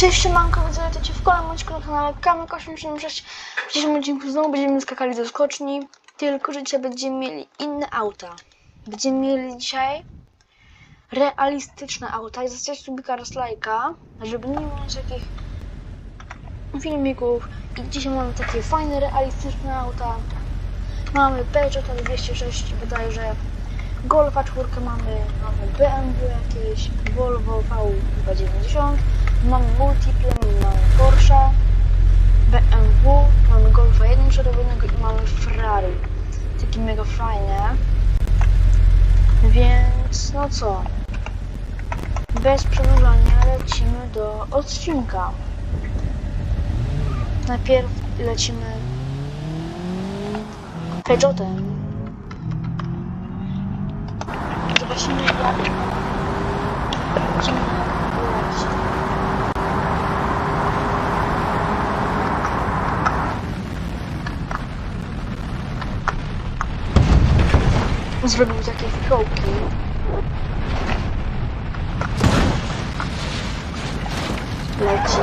Cześć, siemanko, Cię w kolejnym odcinku na kanale Kamyk 876. W dzisiejszym odcinku znowu będziemy skakali do skoczni, tylko że dzisiaj będziemy mieli inne auta. Będziemy mieli dzisiaj realistyczne auta i zostawiać subika oraz lajka, żeby nie mieć takich filmików. I dzisiaj mamy takie fajne, realistyczne auta. Mamy Peugeot 206 bodajże, Golfa czwórkę mamy, mamy BMW jakieś, Volvo V90, mamy Multiple, mamy Porsche, BMW, mamy Golfa 1 czerwonego i mamy Ferrari. Takie mega fajne. Więc no co? Bez przedłużania lecimy do odcinka. Najpierw lecimy Peugeotem. Zobaczymy jak będziemy lecieć. Zrobił takie fikołki. Leci.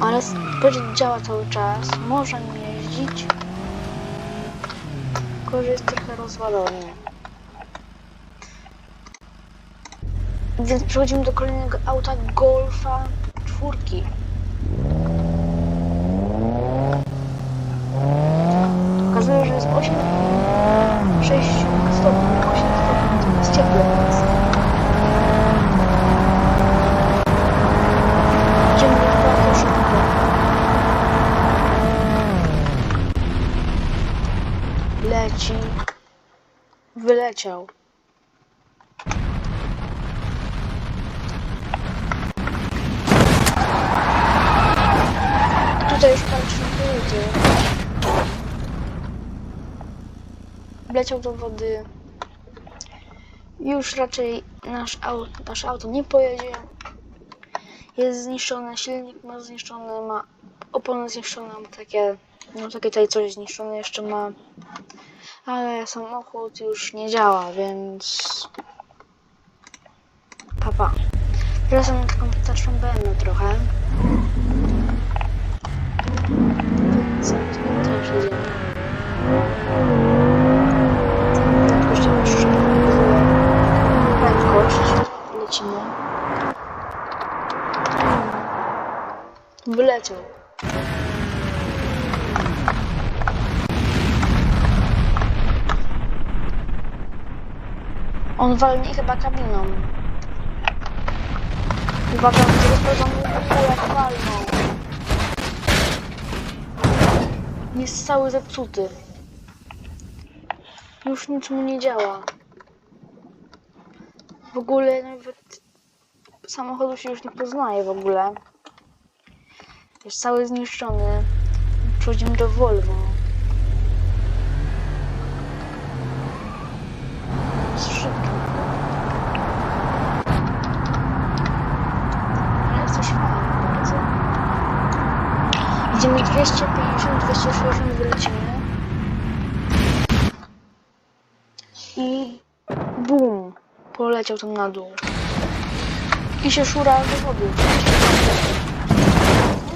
Ale s- podział działa cały czas. Może nie jeździć. Tylko, że jest trochę rozwalony. Więc przechodzimy do kolejnego auta Golfa czwórki. Okazuje, że jest 8, 6 stopni, 8 stopni, to jest ciepłe jest. Idziemy bardzo szybko. Leci. Wyleciał. Tutaj już patrzę ludzie. Wleciał do wody. Już raczej nasz auto, nasze auto nie pojedzie. Jest zniszczone, silnik ma zniszczony, ma opony zniszczone, takie, no takie tutaj coś zniszczone jeszcze ma. Ale samochód już nie działa, więc... Papa. Teraz mam taką taczną BMW trochę. Co prędkość. Lecimy. On walnie chyba kabiną. Uwaga, będzie rozprowadzony jak walną. Jest cały zepsuty. Już nic mu nie działa. W ogóle nawet samochodu się już nie poznaje w ogóle. Jest cały zniszczony. Przechodzimy do Volvo. Jest szybki. Ale bardzo. Idziemy 250, 260 wylecimy. I bum! Poleciał tam na dół. I się szura wody.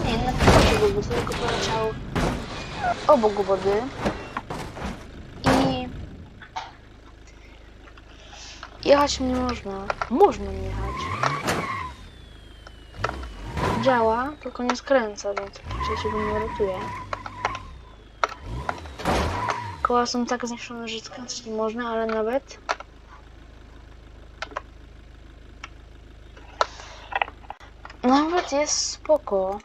Nie, pewno do wody, tylko poleciał obok wody. I jechać nie można. Można nie jechać. Działa, tylko nie skręca, więc przecież go nie ratuje. Koła są tak zniszczone, że skręcać nie można, ale nawet Nawet jest spoko.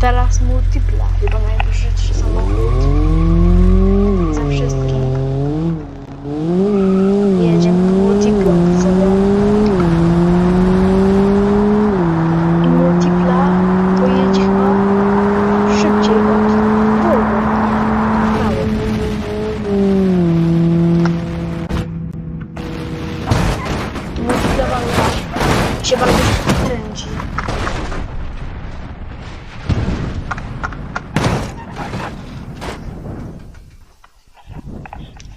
Teraz multipla, chyba najwyższy samochód.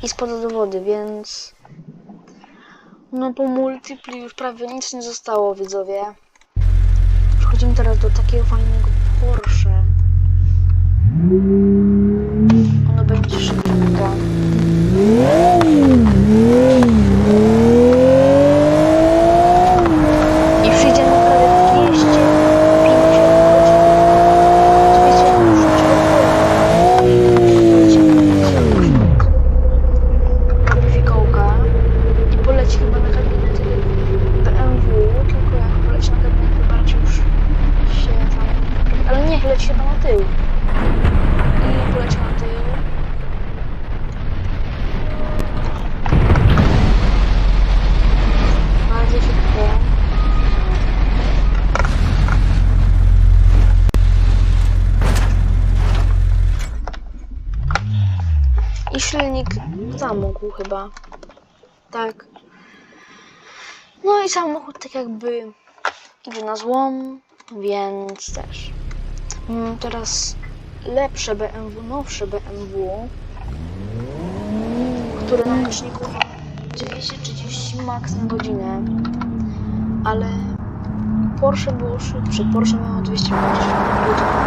I spada do wody, więc no po multipli już prawie nic nie zostało, widzowie. Przechodzimy teraz do takiego fajnego Porsche. Ono będzie szybciutko. I przyjdzie na prawie 250 godzin. 250 fikołka i poleci chyba na gabinet BMW, tylko jak poleci na gabinet wybarczy już się tam... Ale nie, leci chyba na tył. I poleci na tył. Bardzo szybko. I silnik zamógł chyba. Tak. No i samochód tak jakby idzie na złom, więc też. Mam teraz lepsze BMW, nowsze BMW, które na liczniku ma 230 max na godzinę, ale Porsche było szybsze. Porsche miało 250 na godzinę.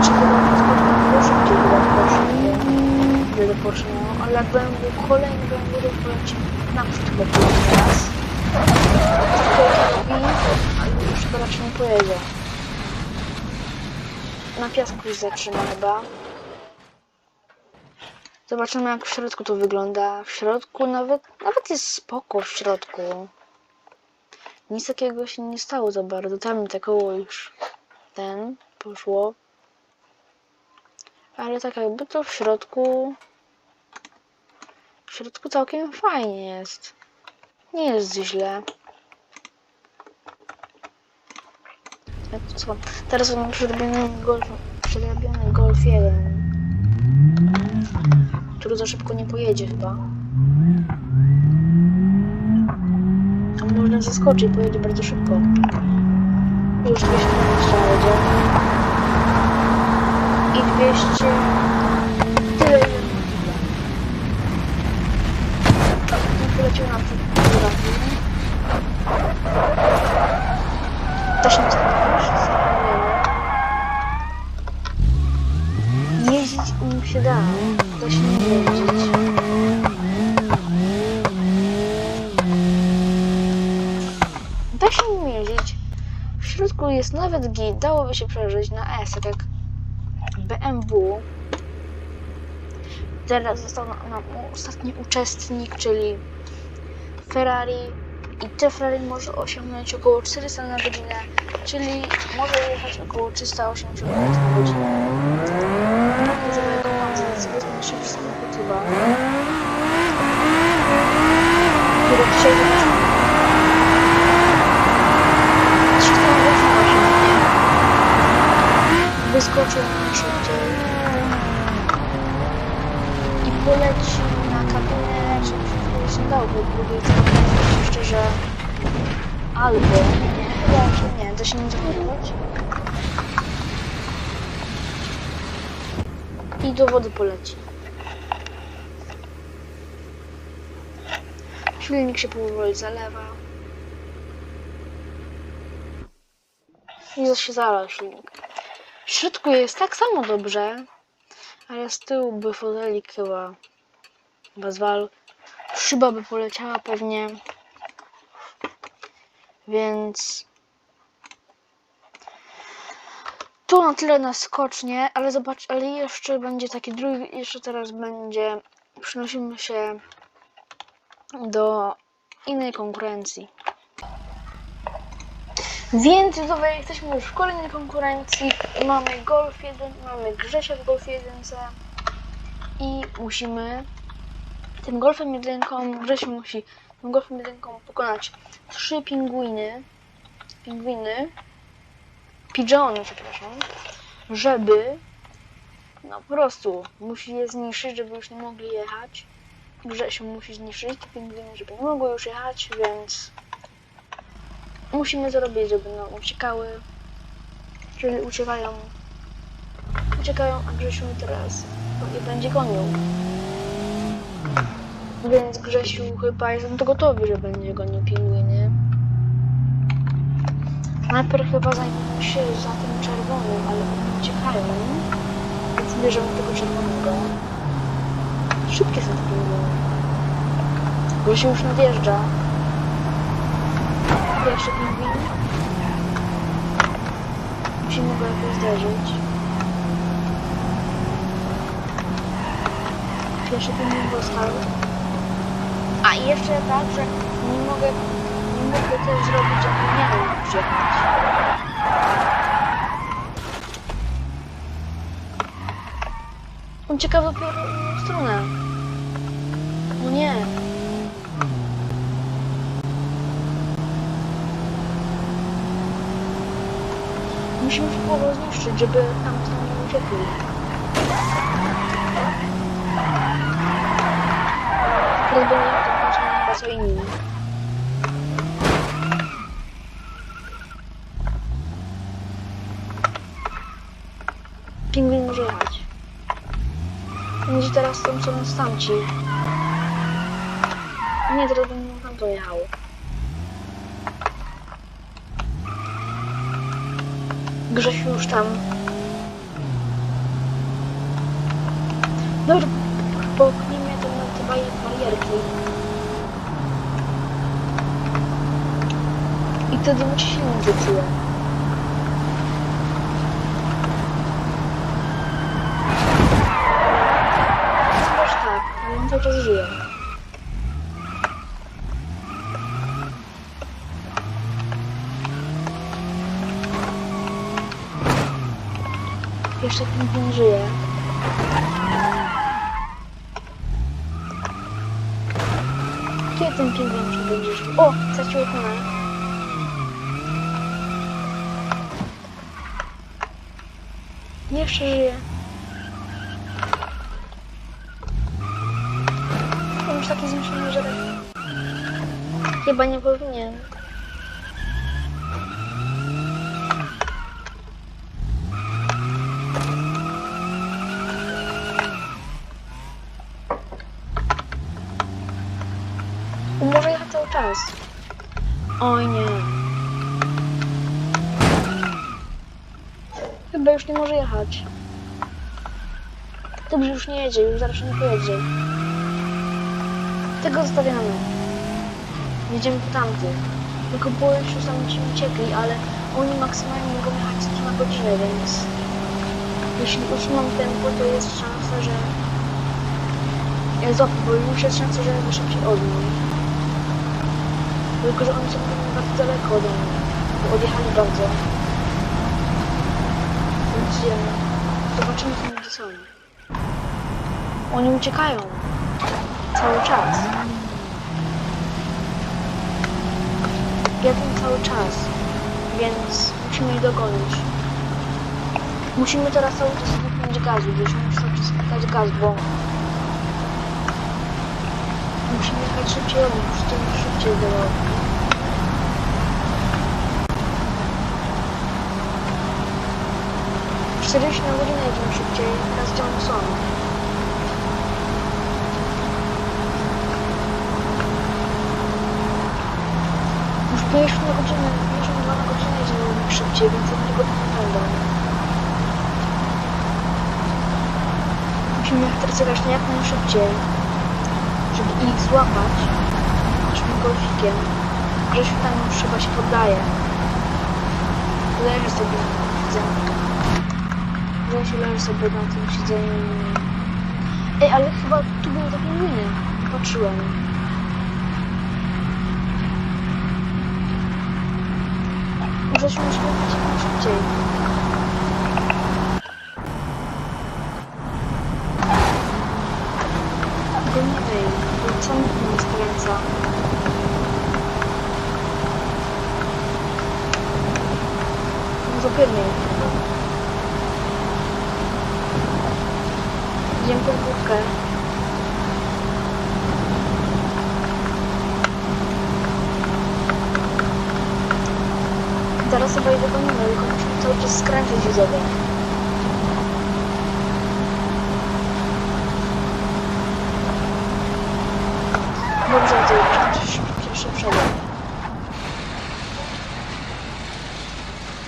Czy chyba było szybciej chyba Porsche miało, ale BMW, kolejny to poleci naprzód chyba poleci teraz. Ale już chyba raczej nie pojedzie. Na piasku się zatrzyma chyba. Zobaczymy jak w środku to wygląda. W środku nawet, nawet jest spoko w środku. Nic takiego się nie stało za bardzo. Tam te koło już ten poszło. Ale tak jakby to w środku... W środku całkiem fajnie jest. Nie jest źle. Co? Teraz mam przerobiony golf, przerobiony golf 1. Który za szybko nie pojedzie chyba. A można zaskoczyć, pojedzie bardzo szybko. Już 220 jedzie. I 200... Poleciał na przód. Też nie Jeździć im się da. Da się jeździć. Da się nim jeździć. W środku jest nawet git. Dałoby się przeżyć na S, jak BMW. Teraz został nam ostatni uczestnik, czyli Ferrari. I te Ferrari może osiągnąć około 400 na godzinę, czyli może jechać około 380 km na godzinę. Nie za mojego pana, więc wezmę szybszy samochód chyba. Który osiągnie. Wyskoczył najszybciej. I poleci na kabinę, czy wszystko się dało, bo próbuję to szczerze. Albo, chyba, nie, da się nie zachowywać. I do wody poleci. Silnik się powoli zalewa. I się zalał silnik. W środku jest tak samo dobrze, ale z tyłu by fotelik chyba wal. Szyba by poleciała pewnie. Więc tu na tyle na skocznie, ale zobacz, ale jeszcze będzie taki drugi, jeszcze teraz będzie, przenosimy się do innej konkurencji. Więc widzowie, jesteśmy już w kolejnej konkurencji. Mamy Golf 1, mamy Grzesia w Golf 1 i musimy tym Golfem 1, Grzesiu musi Golfem 1 pokonać trzy pingwiny, pingwiny, pigeony, przepraszam, żeby no po prostu musi je zniszczyć, żeby już nie mogli jechać. Grzesiu musi zniszczyć te pingwiny, żeby nie mogły już jechać, więc musimy zrobić, żeby nam uciekały. Jeżeli uciekają, uciekają, a Grzesiu teraz je będzie gonił. Więc Grzesiu chyba jest gotowy, że będzie gonił pingwiny. Najpierw chyba zajmiemy się za tym czerwonym, ale oni uciekają. Więc bierzemy tego czerwonego. Szybkie są te. Grzesiu już nadjeżdża. Pierwszy pingwin. Musimy go jakoś zderzyć. Pierwszy pingwin dostał. A i jeszcze tak, że nie mogę, nie mogę też zrobić, żeby miałem przyjechać. On ciekawe w stronę. No nie. Musimy szybko go zniszczyć, żeby tam nie uciekli. Teraz będzie co inni. Pingwin może jechać. Będzie teraz tam co nas tamci. Nie, teraz będą tam to jechało. Grzesiu już tam. Dobra, popchnijmy to na te barierki. I wtedy mu się. Chyba, że tak, ale on cały czas żyje. Jeszcze żyje. Kiedy ten pingwin przybędziesz? O! Stracił okonę. Jeszcze żyje. On już taki zmęczony, że chyba nie powinien. Może jechać cały czas. Oj nie. Chyba już nie może jechać. Dobrze, już nie jedzie, już zaraz nie pojedzie. Tego zostawiamy. Jedziemy po tamtych. Tylko było jeszcze tam ci uciekli, ale oni maksymalnie mogą jechać 100 na godzinę, więc jeśli utrzymam tempo, to jest szansa, że ja złapię, bo już jest szansa, że jadę szybciej od. Tylko, że oni są bardzo daleko ode mnie, odjechali bardzo. Ja, zobaczymy, co będzie są. Oni uciekają cały czas. Jadę cały czas, więc musimy ich dogonić. Musimy teraz cały czas wypnąć gazu, gdyż on musi cały czas wypnąć gaz, bo musimy jechać szybciej nich, musimy szybciej do 40 na godzinę jedziemy szybciej, gdzie one są. Już 50 na godzinę, 52 na godzinę jedziemy szybciej, więc nie będą. Musimy jechać jak najszybciej, żeby ich złapać naszym golfikiem. Grzesiu tam już chyba się poddaje. Leży sobie na siedzeniu. Grzesiu leży sobie na tym siedzeniu. Ej, ale chyba tu były te pingwiny. Patrzyłem. Grzesiu musimy jak najszybciej. Gonimy ich, bo co mi nie skręca. Idziemy pod górkę. Teraz chyba ich dogonimy, tylko musimy cały czas skręcić widzowie. Dobrze, ty coś, coś szybszego.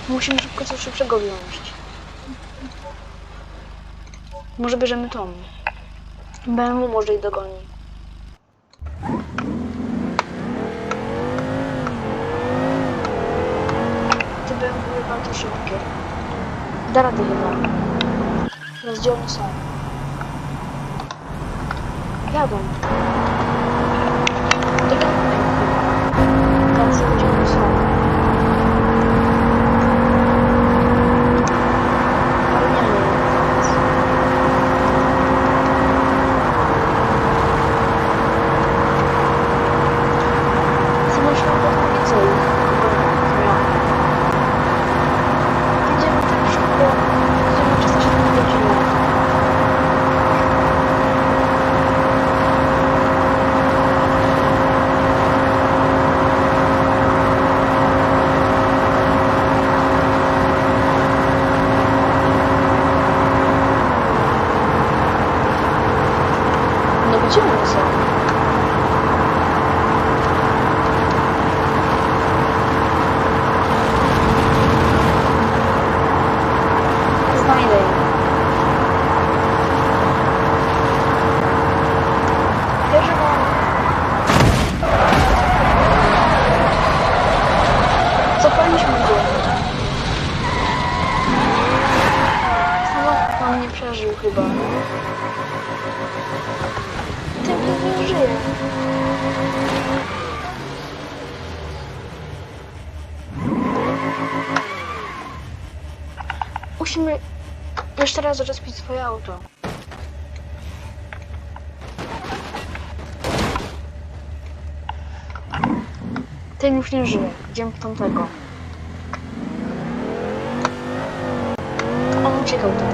Musimy szybko coś szybszego wziąć. Może bierzemy tą. BMW może ich dogoni. Te BMW bardzo szybkie. Da rady chyba. Teraz gdzie one są? Jadą. Chyba. Tacy gdzie one są. Ale nie wiem. Zobaczmy po więcej. Będziemy tak szybko. Będziemy czysto się nie godzimy. No gdzie one są? Znajdę je. Pierwszy mam... Zapaliśmy go. Samochód nam nie przeżył chyba. Ten nie żyje. Musimy jeszcze raz rozpić swoje auto. Ten już nie żyje. Idziemy w tamtego. On uciekał tutaj.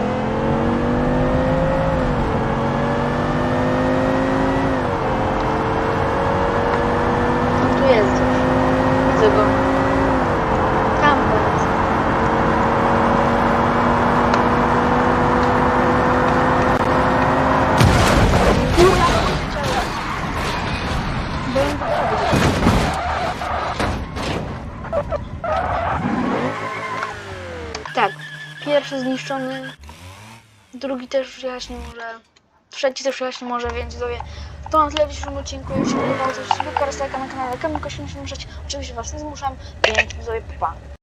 On tu jest gdzieś. Widzę go. Tam. Tak, pierwszy zniszczony, drugi też jechać nie może, trzeci też jechać nie może, więc sobie to na tyle w dzisiejszym odcinku. Jeśli podobało coś, subskrypcja na kanale Kamil Kośnik 76. Oczywiście Was nie zmuszam, więc sobie pa.